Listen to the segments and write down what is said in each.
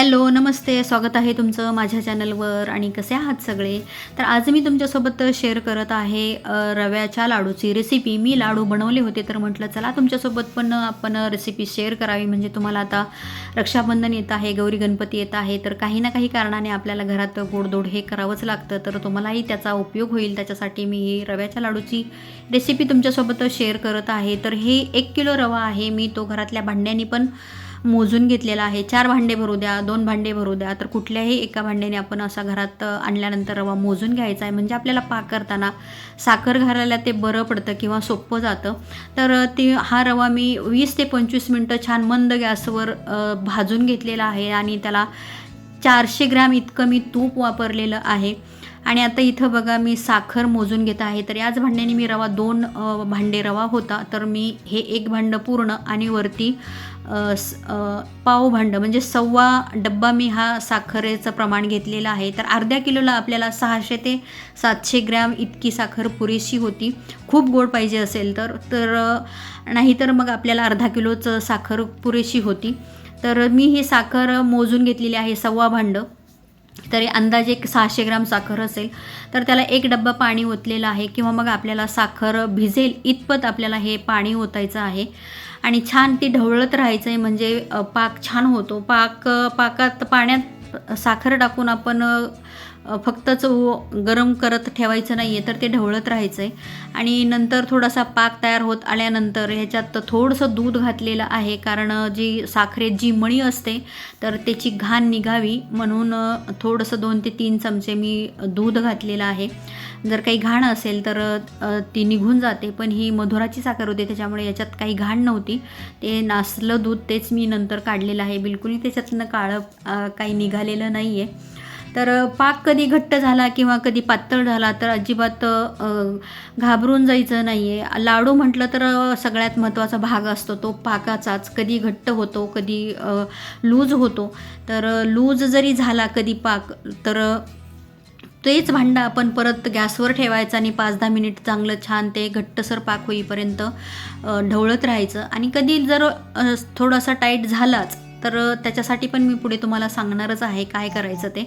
Hello नमस्ते. स्वागत आहे तुमचं माझ्या चॅनलवर आणि कसे आहात सगळे? तर आज मी तुमच्यासोबत शेअर करत आहे रव्याच्या लाडूची रेसिपी मी लाडू बनवले होते तर म्हटलं चला तुमच्यासोबत पण आपण रेसिपी शेअर करावी. म्हणजे तुम्हाला आता रक्षाबंधन येत आहे गौरी गणपती येत आहे तर काही ना काही कारणाने आपल्याला घरात गोडधोड हे करावंच लागतं. तर तुम्हालाही त्याचा उपयोग होईल. त्याच्यासाठी मी ही रव्याच्या लाडूची रेसिपी तुमच्यासोबत शेअर करत आहे. तर हे एक किलो रवा आहे. मी तो घरातल्या भांड्यांनी पण मोजून घेतलेला आहे. चार भांडे भरू द्या दोन भांडे भरू द्या. तर कुठल्याही एका भांड्याने आपण असा घरात आणल्यानंतर रवा मोजून घ्यायचा आहे. म्हणजे आपल्याला पाक करताना साखर घालायला ते बरं पडतं किंवा सोपं जातं. तर ते हा रवा मी वीस ते पंचवीस मिनटं छान मंद गॅसवर भाजून घेतलेला आहे. आणि त्याला चारशे ग्रॅम इतकं मी तूप वापरलेलं आहे. आणि आता इथं बघा मी साखर मोजून घेत आहे. तर याच भांड्याने मी रवा दोन भांडे रवा होता. तर मी हे एक भांडं पूर्ण आणि वरती पाव भांडं म्हणजे सव्वा डब्बा मी हा साखरेचं प्रमाण घेतलेलं आहे. तर अर्ध्या किलोला आपल्याला सहाशे ते सातशे ग्रॅम इतकी साखर पुरेशी होती. खूप गोड पाहिजे असेल तर तर नाहीतर मग आपल्याला अर्धा किलोचं साखर पुरेशी होती. तर मी ही साखर मोजून घेतलेली आहे सव्वा भांडं. तरी अंदाजे एक सहाशे ग्राम साखर असेल. तर त्याला एक डब्बा पाणी ओतलेलं आहे किंवा मग आपल्याला साखर भिजेल इतपत आपल्याला हे पाणी ओतायचं आहे. आणि छान ती ढवळत राहायचं आहे म्हणजे पाक छान होतो. पाक पाकात पाण्यात साखर टाकून आपण फक्तच व- गरम करत ठेवायचं नाही आहे तर ते ढवळत राहायचं आहे आणि नंतर थोडासा पाक तयार होत आल्यानंतर ह्याच्यात थोडंसं दूध घातलेलं आहे कारण जी साखरेत जी मणी असते तर त्याची घाण निघावी म्हणून थोडंसं दोन ते तीन चमचे मी दूध घातलेलं आहे. जर काही घाण असेल तर ती निघून जाते पण ही मधुराची साखर होती त्याच्यामुळे याच्यात काही घाण नव्हती. ते नासलं दूध तेच मी नंतर काढलेलं आहे. बिलकुलही त्याच्यातनं काळं काही निघालेलं नाही आहे तर पाक कधी घट्ट झाला किंवा कधी पातळ झाला तर अजिबात घाबरून जायचं नाही आहे लाडू म्हटलं तर सगळ्यात महत्त्वाचा भाग असतो. तो पाकाचाच. कधी घट्ट होतो कधी लूज होतो. तर लूज जरी झाला कधी पाक तर तेच भांडं आपण परत गॅसवर ठेवायचं आणि पाच दहा मिनिट चांगलं छान ते घट्टसर पाक होईपर्यंत ढवळत राहायचं. आणि कधी जर थोडासा टाईट झालाच तर त्याच्यासाठी पण मी पुढे तुम्हाला सांगणारच आहे काय करायचं ते.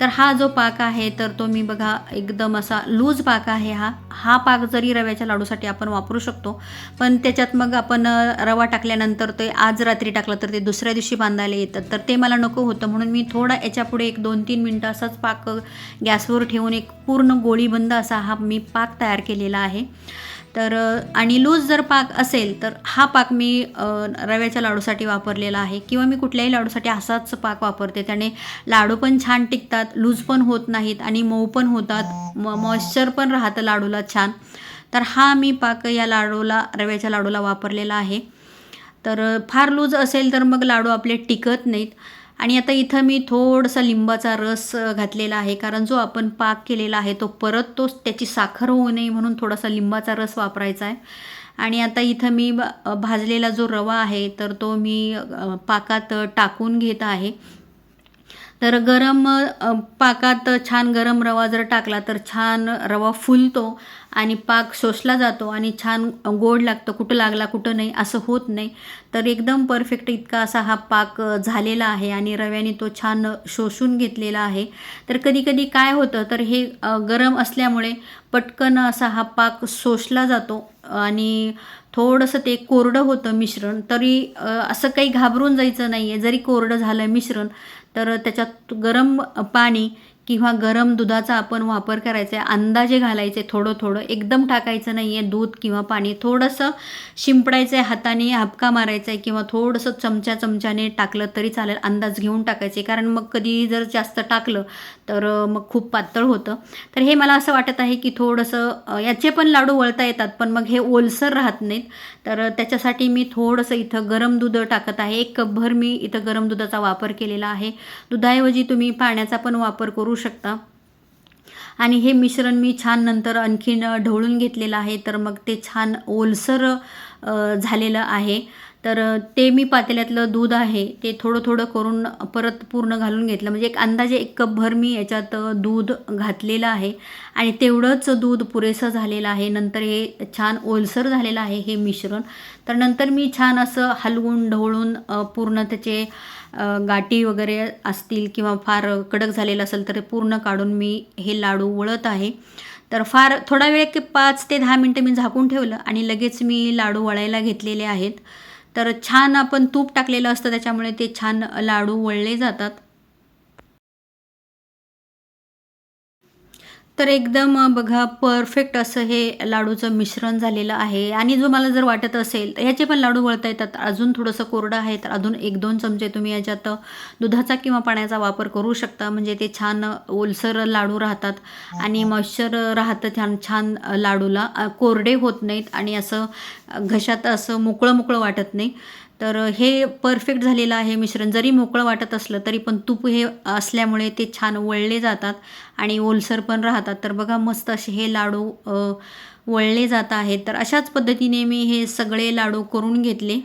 तर हा जो पाक आहे तर तो मी बघा एकदम असा लूज पाक आहे हा. हा पाक जरी रव्याच्या लाडूसाठी आपण वापरू शकतो पण त्याच्यात मग आपण रवा टाकल्यानंतर ते आज रात्री टाकलं तर ते दुसऱ्या दिवशी बांधायला येतं तर ते मला नको होतं. म्हणून मी थोडा याच्यापुढे एक दोन तीन मिनटं असाच पाक गॅसवर ठेवून एक पूर्ण गोळीबंद असा हा मी पाक तयार केलेला आहे. तर आणि लूज जर पाक असेल तर हा पाक मी रव्याच्या लाडूसाठी वापरलेला आहे किंवा मी कुठल्याही लाडूसाठी असाच पाक वापरते. त्याने लाडू पण छान टिकतात लूज पण होत नाहीत आणि मऊ पण होतात म मॉइश्चर पण राहतं लाडूला छान. तर हा मी पाक या लाडूला रव्याच्या लाडूला वापरलेला आहे. तर फार लूज असेल तर मग लाडू आपले टिकत नाहीत. आणि आता इथं मी थोडासा लिंबाचा रस घातलेला आहे. कारण जो आपण पाक केलेला आहे तो परत तो त्याची साखर होऊ नये म्हणून थोडासा लिंबाचा रस वापरायचा आहे. आणि आता इथं मी भाजलेला जो रवा आहे तर तो मी पाकात टाकून घेत आहे. तर गरम पाकात छान गरम रवा जर टाकला तर छान रवा फुलतो आणि पाक शोषला जातो आणि छान गोड लागतं. कुठं लागला कुठं नाही असं होत नाही. तर एकदम परफेक्ट इतका असा हा पाक झालेला आहे आणि रव्याने तो छान शोषून घेतलेला आहे. तर कधीकधी काय होतं तर हे गरम असल्यामुळे पटकन असा हा पाक शोषला जातो आणि थोडंसं ते कोरडं होतं मिश्रण. तरी असं काही घाबरून जायचं नाही आहे जरी कोरडं झालं मिश्रण तर त्याच्यात गरम पाणी किंवा गरम दुधाचा आपण वापर करायचा आहे अंदाजे घालायचे थोडं थोडं एकदम टाकायचं नाही आहे दूध किंवा पाणी थोडंसं शिंपडायचं आहे हाताने हापका मारायचा आहे किंवा थोडंसं चमच्या चमच्याने टाकलं तरी चालेल अंदाज घेऊन टाकायचे. कारण मग कधी जर जास्त टाकलं तर मग खूप पातळ होतं. तर हे मला असं वाटत आहे की थोडंसं याचे पण लाडू वळता येतात पण मग हे ओलसर राहत नाहीत. तर त्याच्यासाठी मी थोडंसं इथं गरम दूध टाकत आहे. एक कपभर मी इथं गरम दुधाचा वापर केलेला आहे. दुधाऐवजी तुम्ही पाण्याचा पण वापर करू शकता. आणि हे मिश्रण मी छान नंतर आणखीन ढवळून घेतलेलं आहे. तर मग ते छान ओलसर झालेलं आहे. तर ते मी पातेल्यातलं दूध आहे ते थोडं थोडं करून परत पूर्ण घालून घेतलं. म्हणजे एक अंदाजे एक कपभर मी याच्यात दूध घातलेलं आहे. आणि तेवढंच दूध पुरेसं झालेलं आहे. नंतर हे छान ओलसर झालेलं आहे हे मिश्रण. तर नंतर मी छान असं हलवून ढवळून पूर्ण त्याचे गाठी वगैरे असतील किंवा फार कडक झालेलं असेल तर ते पूर्ण काढून मी हे लाडू वळत आहे. तर फार थोडा वेळ की पाच ते दहा मिनटं मी झाकून ठेवलं आणि लगेच मी लाडू वळायला घेतलेले आहेत. तर छान आपण तूप टाकलेलं असतं त्याच्यामुळे ते छान लाडू वळले जातात. तर एकदम बघा परफेक्ट असं हे लाडूचं मिश्रण झालेलं आहे. आणि जो मला जर वाटत असेल तर ह्याचे पण लाडू वळता येतात. अजून थोडंसं कोरडं आहे तर अजून एक दोन चमचे तुम्ही याच्यात दुधाचा किंवा पाण्याचा वापर करू शकता. म्हणजे ते छान ओलसर लाडू राहतात. आणि मॉइश्चर राहतं छान छान लाडूला. कोरडे होत नाहीत आणि असं घशात असं मोकळं मोकळं वाटत नाही. तर हे परफेक्ट झालेलं आहे मिश्रण. जरी मोकळं वाटत असलं तरी पण तूप हे असल्यामुळे ते छान वळले जातात आणि ओलसर पण राहतात. तर बघा मस्त असे हे लाडू वळले जात आहेत. तर अशाच पद्धतीने मी हे सगळे लाडू करून घेतले.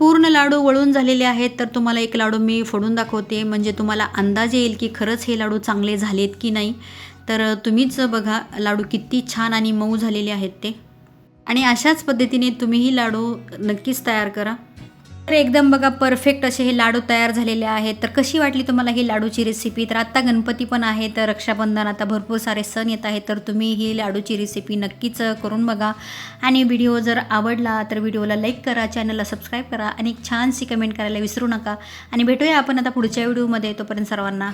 पूर्ण लाडू वळून झालेले आहेत तर तुम्हाला एक लाडू मी फोडून दाखवते. म्हणजे तुम्हाला अंदाज येईल की खरंच हे लाडू चांगले झालेत की नाही. तर तुम्हीच बघा लाडू किती छान आणि मऊ झालेले आहेत ते. आणि अशाच पद्धतीने तुम्हीही लाडू नक्कीच तयार करा. तर एकदम बघा परफेक्ट असे हे लाडू तयार झालेले आहेत. तर कशी वाटली तुम्हाला ही लाडूची रेसिपी तर आत्ता गणपती पण आहे तर रक्षाबंधन आता भरपूर सारे सण येत आहेत तर तुम्ही ही लाडूची रेसिपी नक्कीच करून बघा. आणि व्हिडिओ जर आवडला तर व्हिडिओला लाईक करा चॅनलला सबस्क्राईब करा आणि एक छानशी कमेंट करायला विसरू नका. आणि भेटूया आपण आता पुढच्या व्हिडिओमध्ये तोपर्यंत सर्वांना